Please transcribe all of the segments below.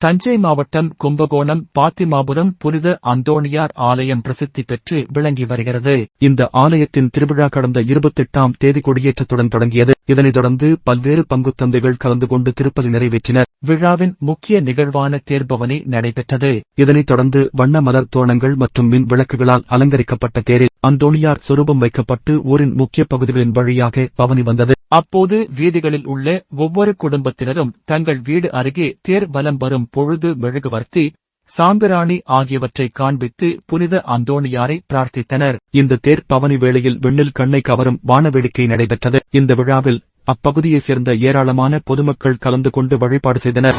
தஞ்சை மாவட்டம் கும்பகோணம் பாத்திமாபுரம் புனித அந்தோணியார் ஆலயம் பிரசித்தி பெற்று விளங்கி வருகிறது. இந்த ஆலயத்தின் திருவிழா கடந்த இருபத்தெட்டாம் தேதி கொடியேற்றத்துடன் தொடங்கியது. இதனைத் தொடர்ந்து பல்வேறு பங்குத்தந்தைகள் கலந்து கொண்டு திருப்பதி நிறைவேற்றினர். விழாவின் முக்கிய நிகழ்வான தேர்பவனி நடைபெற்றது. இதனைத் தொடர்ந்து வண்ண மலர் தோரணங்கள் மற்றும் மின் விளக்குகளால் அலங்கரிக்கப்பட்ட தேரில் அந்தோணியார் சொரூபம் வைக்கப்பட்டு ஊரின் முக்கிய பகுதிகளின் வழியாக பவனி வந்தது. அப்போது வீதிகளில் உள்ள ஒவ்வொரு குடும்பத்தினரும் தங்கள் வீடு அருகே தேர் வலம் வரும் பொழுது மெழுகுவர்த்தி சாம்பிராணி ஆகியவற்றை காண்பித்து புனித அந்தோணியாரை பிரார்த்தித்தனர். இந்த தேர் பவனி வேளையில் விண்ணில் கண்ணை கவரும் வானவேடிக்கை நடைபெற்றது. இந்த விழாவில் அப்பகுதியைச் சேர்ந்த ஏராளமான பொதுமக்கள் கலந்து கொண்டு வழிபாடு செய்தனர்.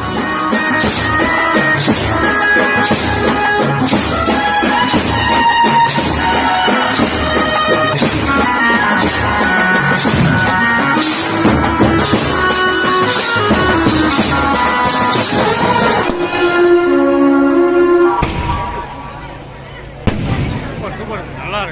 por tu por tu lado.